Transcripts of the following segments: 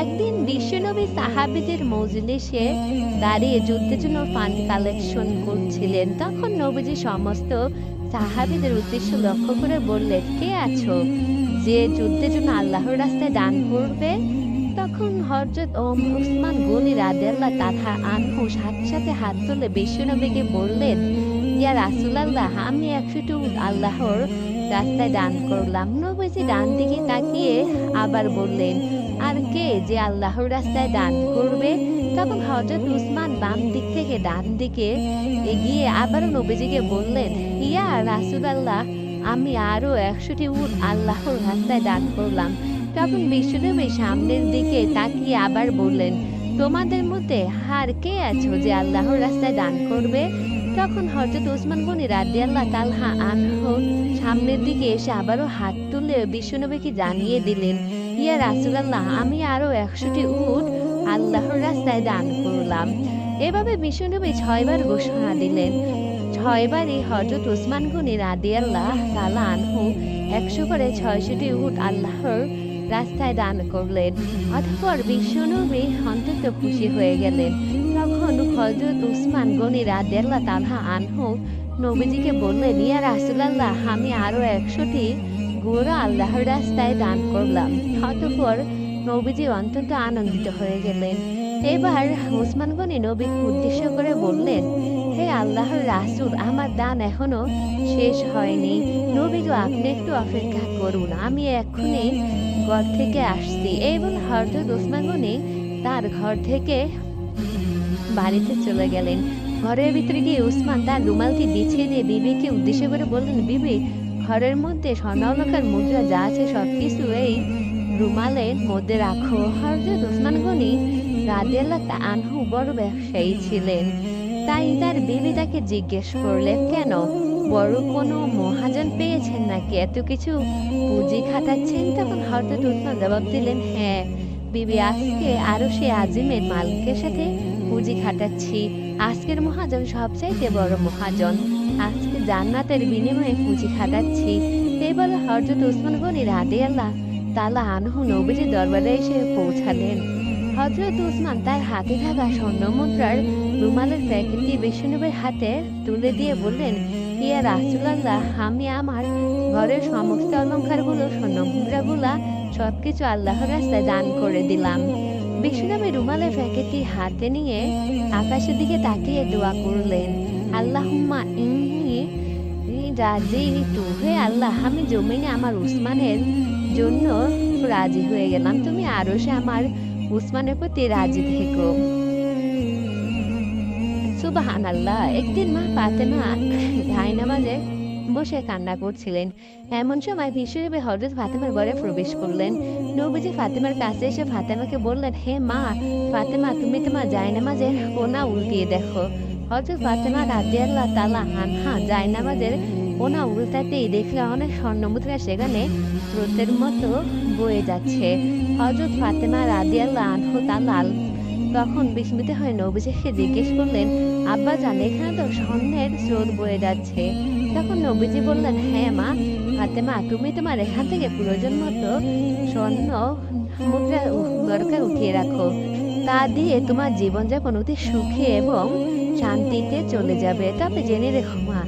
একদিন বিশ্বনবী সাহাবিদের মজলিসে দাঁড়িয়ে যুদ্ধের জন্য ফান্ড কালেকশন করছিলেন। তখন নবীজি সমস্ত সাহাবিদের উদ্দেশ্য লক্ষ্য করে বললেন, কে আছো? যে যুদ্ধের জন্য আল্লাহর রাস্তায় দান করবে? তখন হজরত ওম উসমান গনি রাদিয়াল্লাহ তাথা আনহু সাথে সাথে হাত তুলে বিশ্বনবীকে বললেন, ইয়া রাসূলুল্লাহ, আমি একশোটি উট আল্লাহর রাস্তায় ডান করলাম। নবীজি ডান দিকে তাকিয়ে আবার বললেন, আর কে যে আল্লাহর রাস্তায় ডান করবে? তখন হজরত উসমান বাম দিক থেকে ডান দিকে এগিয়ে আবারও নবীজিকে বললেন, ইয়া রাসূলুল্লাহ, আমি আরও একশোটি উট আল্লাহর রাস্তায় দান করলাম। তখন বিশ্বনবী সামনের দিকে তাকিয়ে আবার বললেন, তোমাদের মধ্যে হার কে আছো যে আল্লাহর রাস্তায় দান করবে? তখন হজরত ওসমান গনি রাদি আল্লাহ তালহা আনহু সামনের দিকে এসে আবারও হাত তুলে বিশ্বনবীকে জানিয়ে দিলেন, ইয়া রাসুলাল্লাহ, আমি আরও একশোটি উট আল্লাহর রাস্তায় দান করলাম। এভাবে বিশ্বনবী ছয়বার ঘোষণা দিলেন। ছয়বারই হজরত ওসমান গনি রাদি আল্লাহ তালা আনহু একশো করে ছয়শটি উট আল্লাহর রাস্তায় দান করলেন, অতঃপর বিশ্বনবী অন্তত খুশি হয়ে গেলেন। হজরত উসমান গনি রাদিয়াল্লাহ তালহা আনহু নবীজিকে বললেন ইয়া রাসূলুল্লাহ আমি আরও একশোটি গুঁড়ো আল্লাহর রাস্তায় দান করলাম অতঃপর নবীজি অত্যন্ত আনন্দিত হয়ে গেলেন। এবার উসমান গনি নবীকে উদ্দেশ্য করে বললেন, হে আল্লাহর রাসূল, আমার দান এখনও শেষ হয়নি। নবী গো আপনি একটু অপেক্ষা করুন, আমি এক্ষুনি ঘর থেকে আসছি। এই বলে হরজত ওসমান গনি তার ঘর থেকে বাড়িতে চলে গেলেন। ঘরের ভিতরে গিয়ে উসমান তার রুমালটি বিছিয়ে দিয়ে বিবিকে উদ্দেশ্য করে বললেন, বিবি, ঘরের মধ্যে স্বর্ণালঙ্কার মুদ্রা যা আছে সবকিছু এই রুমালের মধ্যে রাখো। হরজত ওসমান গনি রাদিয়াল্লাহ আনহু বড় ব্যবসায়ী ছিলেন। তাই তার বিবি তাকে জিজ্ঞেস করলেন, কেন? বড় কোনো মহাজন পেয়েছেন নাকি? এত কিছু পুঁজি খাটাচ্ছেন? তখন হঠাৎ উসমান জবাব দিলেন হ্যাঁ বিবি আজকে আরও সে আজিমের মালিকের সাথে পুঁজি খাটাচ্ছি। আজকের মহাজন সবচাইতে বড় মহাজন। আজকে জান্নাতের বিনিময়ে পুঁজি খাটাচ্ছি। এই বলে হরজত উসমান গনি রাদে আল্লাহ তালা আনহু নবীজি দরবারে এসে পৌঁছালেন। হজরত উসমান তার হাতে থাকা স্বর্ণ মুদ্রার রুমালের প্যাকেটটি বিষ্ণুনবীর হাতে তুলে দিয়ে বললেন, ইয়া রাসুলাল্লাহ, আমি আমার ঘরের সমস্ত অলঙ্কারগুলো স্বর্ণ মুদ্রাগুলা সবকিছু আল্লাহর রাস্তায় দান করে দিলাম। বিষ্ণুনবী রুমালের প্যাকেটটি হাতে নিয়ে আকাশের দিকে তাকিয়ে দোয়া করলেন ইন্নি রাজি তু। হে আল্লাহ, আমি জমিনে আমার উসমানের জন্য রাজি হয়ে গেলাম। তুমি আরও সে আমার উসমানের প্রতি রাজি থেকো। সুবাহান আল্লাহ একদিন মা পাতে ফাতেমা ঘাই নামাজে বসে কান্না করছিলেন। এমন সময় বিশ্বনবী হজরত ফাতেমার ঘরে প্রবেশ করলেন। নবীজি ফাতেমার কাছে এসে ফাতেমাকে বললেন, হে মা, ফাতেমা, তুমি তোমার জায়নামাজের কোনা উল্টিয়ে দেখো। হজরত ফাতেমা রাদিয়াল্লাহ তালা আনহা জায়নামাজের কোনা উল্টাতেই দেখলে অনেক স্বর্ণমুদ্রা সেখানে স্রোতের মতো বয়ে যাচ্ছে। হজরত ফাতেমা রাদিয়াল্লাহ আনহু তালাল তখন বিস্মিত হয়ে নবীজিকে জিজ্ঞেস করলেন আব্বা জান এখানে তো স্বর্ণের স্রোত বয়ে যাচ্ছে। তখন নবীজি বললেন হ্যাঁ মা, ফাতেমা, তুমি তোমার এখান থেকে প্রয়োজন মতো স্বর্ণ মুদ্রা দরকার উঠিয়ে রাখো। তা দিয়ে তোমার জীবনযাপন অতি সুখে এবং শান্তিতে চলে যাবে। তবে জেনে রেখো মা,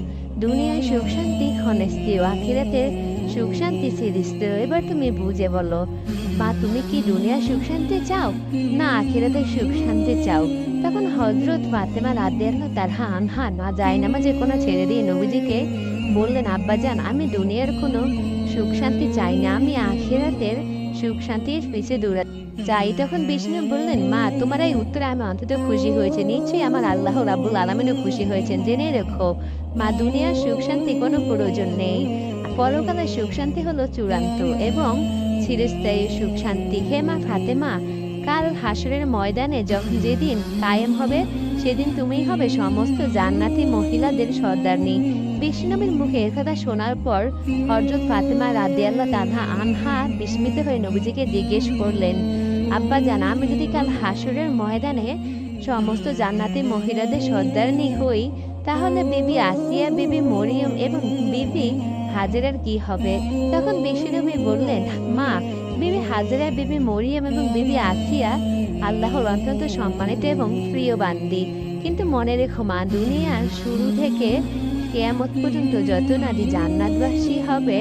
দুনিয়ায় সুখ শান্তি ক্ষণস্থায়ী, আখিরাতে সুখ শান্তি চিরস্থায়ী এবার তুমি বুঝে বলো মা তুমি কি দুনিয়ার সুখ শান্তি চাও? না, আখিরাতে সুখ শান্তি চাও। তখন হজরত ফাতেমা রাদিয়াল্লাহ তার হান হান মা যায় না, যে কোনো ছেড়ে দিয়ে নবীজিকে বললেন আব্বাজান আমি দুনিয়ার কোনো সুখ শান্তি চাই না, আমি আখিরাতের সুখ শান্তির পিছে দৌড়া চাই তখন বিষ্ণু বললেন, মা, তোমার এই উত্তরে আমি অন্তত খুশি হয়েছে। নিশ্চয়ই আমার আল্লাহ রাব্বুল আলমিনও খুশি হয়েছেন। জেনে রেখো, মা, দুনিয়ার সুখ শান্তি কোনো প্রয়োজন নেই। পরকালের সুখ শান্তি হলো চূড়ান্ত এবং চিরস্থায়ী সুখ শান্তি হে মা ফাতেমা, কাল হাসরের ময়দানে যখন যেদিন কায়েম হবে, সেদিন তুমিই হবে সমস্ত জান্নাতি মহিলাদের সর্দারনি। বিষ্ণুনবীর মুখে এ কথা শোনার পর হরজত ফাতেমা রাদিয়াল্লাহ তানহা আনহা বিস্মিত হয়ে নবীজিকে জিজ্ঞেস করলেন, আব্বা জান, আমি যদি কাল হাসরের ময়দানে সমস্ত জান্নাতি মহিলাদের সর্দারনি হই, তাহলে বিবি আসিয়া বিবি মরিয়ম এবং বিবি হাজেরার কি হবে? তখন বিষ্ণুনবী বললেন, মা, বিবি হাজেরা, বিবি মরিয়াম এবং বিবি আসিয়া আল্লাহর অত্যন্ত সম্মানিত এবং প্রিয় বান্দি। কিন্তু মনে রেখো, মা, দুনিয়ার শুরু থেকে কেয়ামত পর্যন্ত যত নারী জান্নাতবাসী হবে,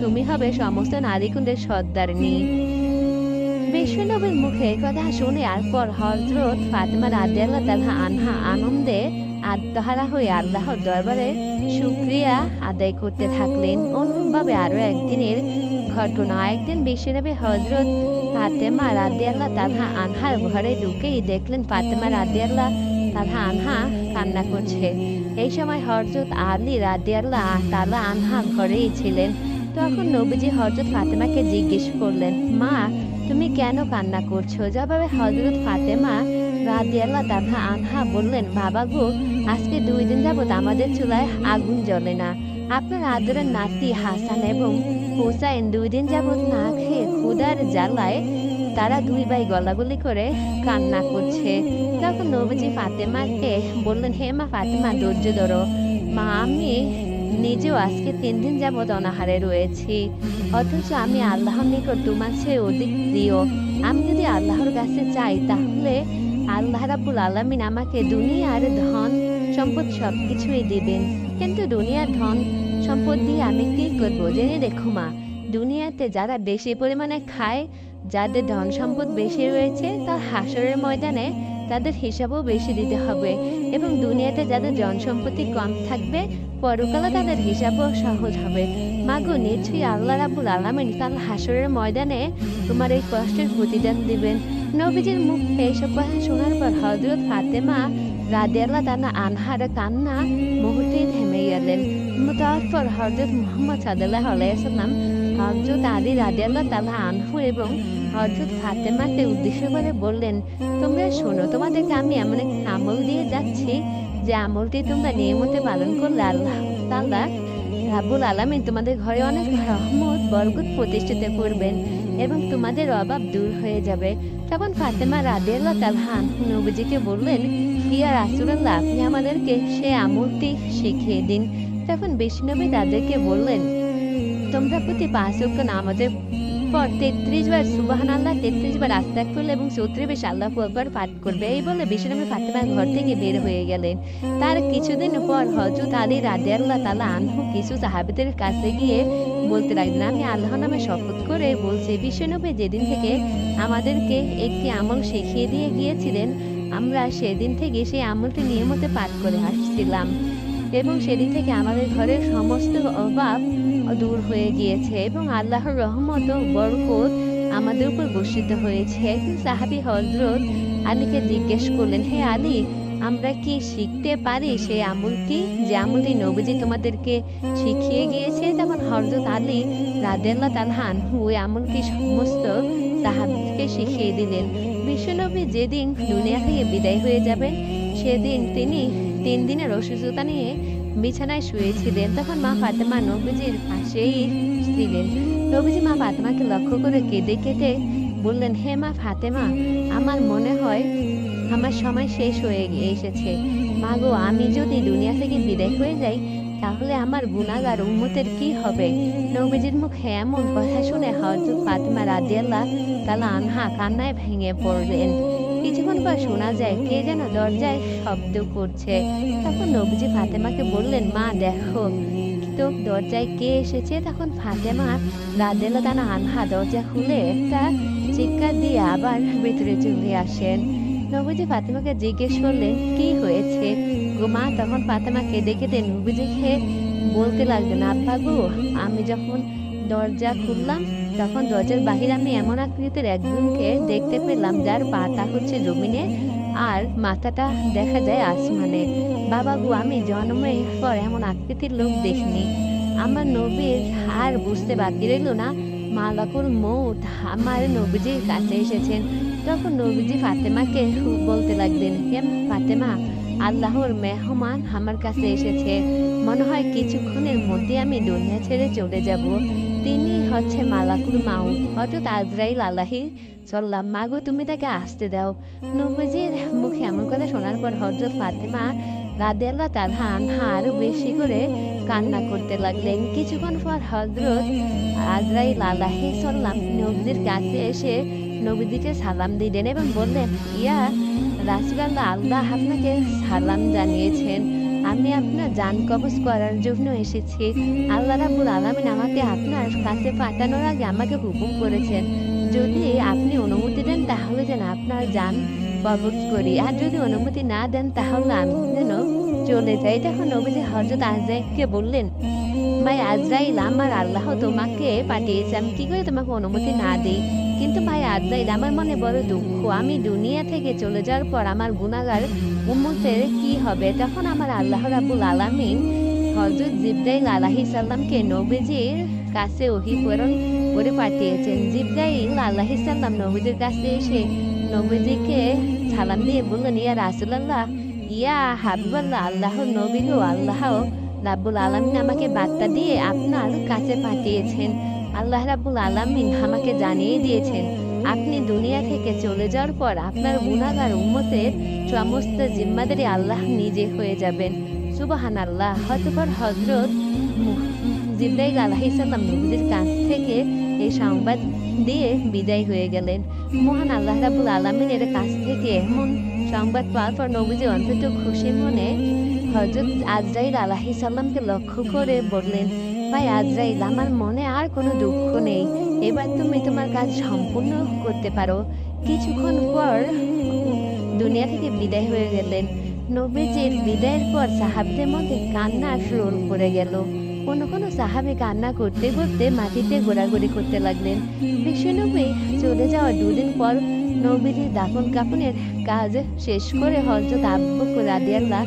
তুমি হবে সমস্ত নারীকুণ্ডের সর্দারনি। বিশ্বনবীর মুখে কথা শুনে আর পর হজরত ফাতেমা রাদিয়াল্লাহু তাআলা আনহা আনন্দে আত্মহারা হয়ে আল্লাহর দরবারে শুকরিয়া আদায় করতে থাকলেন। অন্যভাবে আরও একদিনের ঘটনা। একদিন বিশ্বনবী হজরত ফাতেমা রাদিয়াল্লাহ তালহা আনহার ঘরে ঢুকেই দেখলেন ফাতেমা রাদিয়াল্লাহ তালহা আনহা কান্না করছে। এই সময় হজরত আলী রাদিয়াল্লাহ তালা আনহা ঘরেই ছিলেন। তখন নবীজি হজরত ফাতেমাকে জিজ্ঞেস করলেন, মা, তুমি কেন কান্না করছ? জবাবে হজরত ফাতেমা রাদিয়াল্লাহ তালহা আনহা বললেন, বাবা গো, আজকে দুই দিন যাবত আমাদের চুলায় আগুন জ্বলে না। আপনার আদরের নাতি হাসান এবং হোসাইন দুই দিন যাবত না খেয়ে ক্ষুদার জ্বালায় তারা দুই ভাই গলাগুলি করে কান্না করছে। তখন নবীজি ফাতেমাকে বললেন, হে মা ফাতেমা, ধৈর্য ধরো। মা, আমি নিজেও আজকে তিন দিন যাবত অনাহারে রয়েছি। অথচ আমি আল্লাহর নিকট তোমার অধিক প্রিয়। আমি যদি আল্লাহর কাছে চাই, তাহলে আল্লাহ রাবুল আলমিন আমাকে দুনিয়ার ধন, সম্পদ সবকিছুই দিবেন। কিন্তু দুনিয়ার ধন, সম্পদ দিয়ে আমি কি করব জেনে দেখো মা। দুনিয়াতে যারা বেশি পরিমাণে খায়, যাদের ধন সম্পদ বেশি রয়েছে, তার হাসরের ময়দানে তাদের হিসাবও বেশি দিতে হবে এবং দুনিয়াতে যাদের জনসম্পত্তি কম থাকবে পরকালে তাদের হিসাবও সহজ হবে। মাগো, নিশ্চয়ই আল্লাহ রাবুল আলমিন কাল হাসরের ময়দানে তোমার এই কষ্টের প্রতিদান দিবেন। নবীজির মুখে এইসব কথা শোনার পর হজরত ফাতেমা রাদিয়াল্লাহ তানা আনহার কান্না মুহূর্তেই থেমে গেলেন। তারপর হজরত মোহাম্মদ সাদাল্লাহ আলাইসাল্লাম হজরত আলী রাদিয়াল্লাহ তালা আনহু এবং হজরত ফাতেমাকে উদ্দেশ্য করে বললেন, তোমরা শোনো, তোমাদেরকে আমি এমন এক আমল দিয়ে যাচ্ছি যে আমলটি তোমরা নিয়মিত পালন করলে আল্লাহ তাল্লাহ রাবুল আলামিন তোমাদের ঘরে অনেক রহমত, বরকত প্রতিষ্ঠিত করবেন এবং তোমাদের অভাব দূর হয়ে যাবে। তখন ফাতেমা রাদিয়াল্লাহ তালহান নবীজিকে বললেন, ইয়া রাসূলুল্লাহ, আপনি আমাদেরকে সে আমলটি শিখিয়ে দিন। তখন বিষ্ণবী তাদেরকে বললেন, তোমরা প্রতি পাঁচ নামাজের পর তেত্রিশ বার সুবাহান আল্লাহ তেত্রিশ বার আস্তাক আস্তাকফুল এবং চৌত্রিশ বেশ আল্লাহ আকবার পাঠ করবে। এই বলে বিষ্ণবী ফাতেমা ঘর থেকে বের হয়ে গেলেন। তার কিছুদিন পর হজরত আলী রাদে আল্লাহ তালা আনহু কিছু সাহাবিদের কাছে গিয়ে বলতে লাগলেন, আমি আল্লাহ নামে শপথ করে বলছি, বিশ্বনবী যেদিন থেকে আমাদেরকে একটি আমল শিখিয়ে দিয়ে গিয়েছিলেন, আমরা সেদিন থেকে সেই আমলটি নিয়মিত পাঠ করে আসছিলাম। এবং সেদিন থেকে আমাদের ঘরের সমস্ত অভাব দূর হয়ে গিয়েছে এবং আল্লাহর রহমত ও বরকত আমাদের উপর বর্ষিত হয়েছে। একদিন সাহাবি হজরত আলীকে জিজ্ঞেস করলেন, হে আলী, আমরা কি শিখতে পারি সেই আমলটি? যে আমলটি নবীজি তোমাদেরকে শিখিয়ে গিয়েছে? তখন হজরত আলী রাদেল্লা তালহান ওই আমলটি সমস্ত সাহাবিকে শিখিয়ে দিলেন। বিশ্বনবী যেদিন দুনিয়া থেকে বিদায় হয়ে যাবেন, সেদিন তিনি তিন দিনের অসুস্থতা নিয়ে বিছানায় শুয়েছিলেন, তখন মা ফাতেমা নবীজির পাশেই ছিলেন। নবীজি মা ফাতেমাকে লক্ষ্য করে কেঁদে কেটে বললেন, হে মা ফাতেমা, আমার মনে হয় আমার সময় শেষ হয়ে এসেছে। মা গো, আমি যদি দুনিয়া থেকে বিদায় হয়ে যাই, তাহলে আমার গুণাগার উম্মতের কি হবে? নবীজির মুখে এমন কথা শুনে হযরত ফাতেমা রাদিয়াল্লাহ তাআলা আনহা কান্নায় ভেঙে পড়লেন। কিছুক্ষণ পর শোনা যায়, কে যেন দরজায় শব্দ করছে। তখন নবীজি ফাতেমাকে বললেন, মা, দেখো, তো দরজায় কে এসেছে? তখন ফাতেমা রাদেলা দানা আনহা দরজা খুলে একটা চিৎকার দিয়ে আবার ভিতরে চলে আসেন। নবীজি ফাতেমাকে জিজ্ঞেস করলেন, কি হয়েছে? গো মা, তখন ফাতেমা কেঁদে কেঁদে নবীজিকে বলতে লাগলেন, আব্বা গো, আমি যখন দরজা খুললাম তখন দরজার বাহিরে, আমি এমন আকৃতির একজনকে দেখতে পেলাম যার পাটা হচ্ছে জমিনে আর মাথাটা দেখা যায় আসমানে। বাবা গো, আমি জন্মের পর এমন আকৃতির লোক দেখিনি। আমার নবীর আর বুঝতে বাকি রইল না। মালাকুল মৌত আমার নবীজির কাছে এসেছেন। তখন নবীজি ফাতেমাকে বলতে লাগলেন ফাতেমা? আল্লাহর মেহমান আমার কাছে এসেছে। মনে হয় কিছুক্ষণের মধ্যে আমি দুনিয়া ছেড়ে চলে যাব। তিনি হচ্ছে মালাকুল মাউ হঠাৎ আজরাইল আল্লাহি চললাম মাগো, তুমি তাকে আসতে দাও। নবীজির মুখে এমন কথা শোনার পর হজরত ফাতেমা রাদিয়াল্লাহ তাআলা আনহা আরও বেশি করে কান্না করতে লাগলেন। কিছুক্ষণ পর হযরত আজরাইল আলাইহিস সালাম নবীর কাছে এসে নবীজিকে সালাম দিলেন এবং বললেন, ইয়া রাসূলুল্লাহ আল্লাহ আপনাকে সালাম জানিয়েছেন। আমি আপনার জান কবজ করার জন্য এসেছি। আল্লাহ রাব্বুল আলামিন আমাকে আপনার কাছে পাঠানোর আগে আমাকে হুকুম করেছেন। যদি আপনি অনুমতি দেন তাহলে যেন আপনার জান কবজ করি। আর যদি অনুমতি না দেন তাহলে আমি যেন চলে যাই। তখন নবীজি হজরত আজরাইলকে বললেন, ভাই আজরাইল আমার আল্লাহ তোমাকে পাঠিয়েছে। আমি কি করে তোমাকে অনুমতি না দিই? কিন্তু ভাই আজরাইল আমার মনে বড় দুঃখ। আমি দুনিয়া থেকে চলে যাওয়ার পর আমার গুণাগার উম্মতের কি হবে? তখন আমার আল্লাহ রাব্বুল আলামিন হজরত জিব্রাইল আলাহি সাল্লামকে নবীজির কাছে ওহি প্রেরণ করে পাঠিয়েছেন। জিব্রাইল আলাহি সাল্লাম নবীজির কাছে এসে নবীজিকে সালাম দিয়ে বললেন, ইয়া রাসূলুল্লাহ, ইয়া হাবিবাল্লাহ আল্লাহর নবী আল্লাহ রাব্বুল আলামিন আমাকে বার্তা দিয়ে আপনার কাছে পাঠিয়েছেন। আল্লাহ রাব্বুল আলামিন আমাকে জানিয়ে দিয়েছেন, আপনি দুনিয়া থেকে চলে যাওয়ার পর আপনার গুনাহগার উম্মতের সমস্ত জিম্মাদারি আল্লাহ নিজে হয়ে যাবেন। সুবাহান আল্লাহ হতপর হজরত জিব্রাইল আলাহিসাল্লাম নবীদের কাছ থেকে এই সংবাদ দিয়ে বিদায় হয়ে গেলেন। মহান আল্লাহ রাবুল আলমিনের কাছ থেকে এমন সংবাদ পাওয়ার পর নবীজি অন্তত খুশি মনে হজরত আজরাইল আলাহি সাল্লামকে লক্ষ্য করে বললেন ভাই আজরাইল আমার মনে আর কোনো দুঃখ নেই। এবার তুমি তোমার কাজ সম্পূর্ণ করতে পারো। কিছুক্ষণ পর দুনিয়া থেকে বিদায় হয়ে গেলেন। নবীজির বিদায়ের পর সাহাবদের মধ্যে কান্না শুরু করে গেল। কোনো কোনো সাহাবে কান্না করতে করতে মাটিতে ঘোরাঘুরি করতে লাগলেন। বিশ্বনবী চলে যাওয়ার দুদিন পর নবীজির দাফন কাফনের কাজ শেষ করে হজরত আব্বু রাদিয়াল্লাহ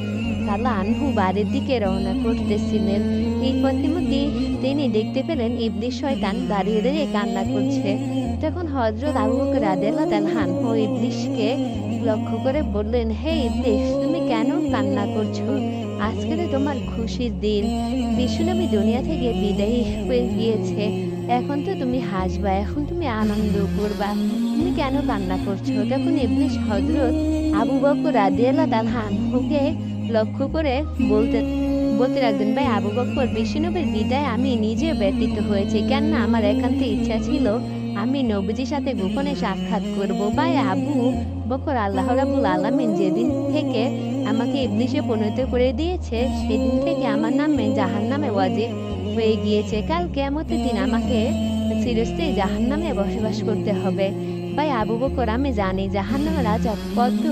তালা আনহু দিকে রওনা করতেছিলেন। এই পথিমধ্যে তিনি দেখতে পেলেন ইবলিশ শয়তান দাঁড়িয়ে দাঁড়িয়ে কান্না করছে। তখন হজরত আবু বকর রাদিয়াল্লাহু তাআলা ইবলিশকে লক্ষ্য করে বললেন, হে ইবলিশ তুমি কেন কান্না করছ? আজকে তোমার খুশির দিন। বিশ্বনবী দুনিয়া থেকে বিদায়ী হয়ে গিয়েছে। এখন তো তুমি হাসবা, এখন তুমি আনন্দ করবা। তুমি কেন কান্না করছ? তখন ইবলিশ হজরত আবু বকর রাদিয়াল্লাহু তাআলা আনহুকে লক্ষ্য করে বলতে বলতে রাখবেন, ভাই, আবু বকর বিশ্বনবীর বিদায় আমি নিজে ব্যতীত হয়েছে। কেননা আমার একান্ত ইচ্ছা ছিল আমি নবীজির সাথে গোপনে সাক্ষাৎ করব। ভাই, আবু বকর আল্লাহ রাবুল আলামিন যেদিন থেকে আমাকে ইবলিশে পরিণত করে দিয়েছে, সেদিন থেকে আমার নামে জাহান নামে ওয়াজিব হয়ে গিয়েছে। কাল কেমতের দিন আমাকে চিরস্থায়ী জাহান নামে বসবাস করতে হবে। ভাই আবু বকর, আমি জানি জাহান নামে রাজা কত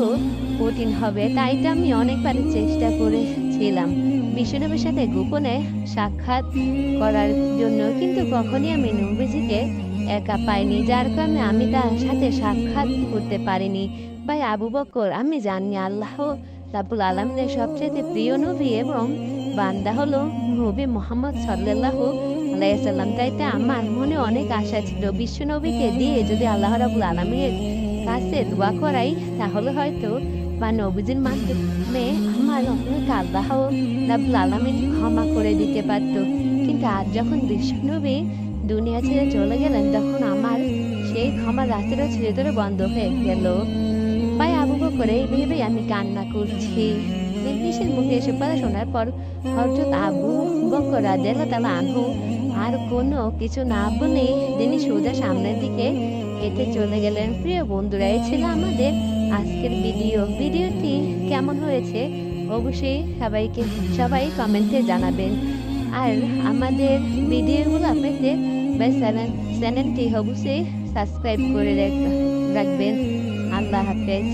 কঠিন হবে তাই তো আমি অনেকবার চেষ্টা করেছিলাম। বিষ্ণুনবীর সাথে গোপনে সাক্ষাৎ করার জন্য, কিন্তু কখনই আমি নবীজিকে একা পাইনি। যার কারণে আমি তার সাথে সাক্ষাৎ করতে পারিনি। ভাই আবু বকর, আমি জানি আল্লাহ রাবুল আলমিনের সবচেয়ে প্রিয় নবী এবং বান্দা হলো নবী মোহাম্মদ সাল্লাহ আলাইসাল্লাম তাই তো আমার মনে অনেক আশা ছিল। বিশ্ব নবীকে দিয়ে যদি আল্লাহ রাবুল আলমিনের কাছে দোয়া করাই, তাহলে হয়তো বা নবীজির মাধ্যমে আমার অনেক আল্লাহ রাবুল আলমিন ক্ষমা করে দিতে পারতো। কিন্তু আজ যখন বিষ্ণুনবী দুনিয়া ছেড়ে চলে গেলেন, তখন আমার সেই ক্ষমা রাস্তাটা ছেড়ে ধরে বন্ধ হয়ে গেল। ভাই আবু করে ভেবে আমি কান্না করছি। ইংলিশের মুখে এসে পড়া শোনার পর হজরত আবু বকর তাআলা আনহু আর কোনো কিছু না বলে তিনি সোজা সামনের দিকে হেঁটে চলে গেলেন প্রিয় বন্ধুরা এই ছিল আমাদের আজকের ভিডিও ভিডিওটি কেমন হয়েছে অবশ্যই সবাইকে সবাই কমেন্টে জানাবেন আর আমাদের ভিডিওগুলো পেতে বা চ্যানেল চ্যানেলটি অবশ্যই সাবস্ক্রাইব করে রাখ- রাখবেন আল্লাহ হাফেজ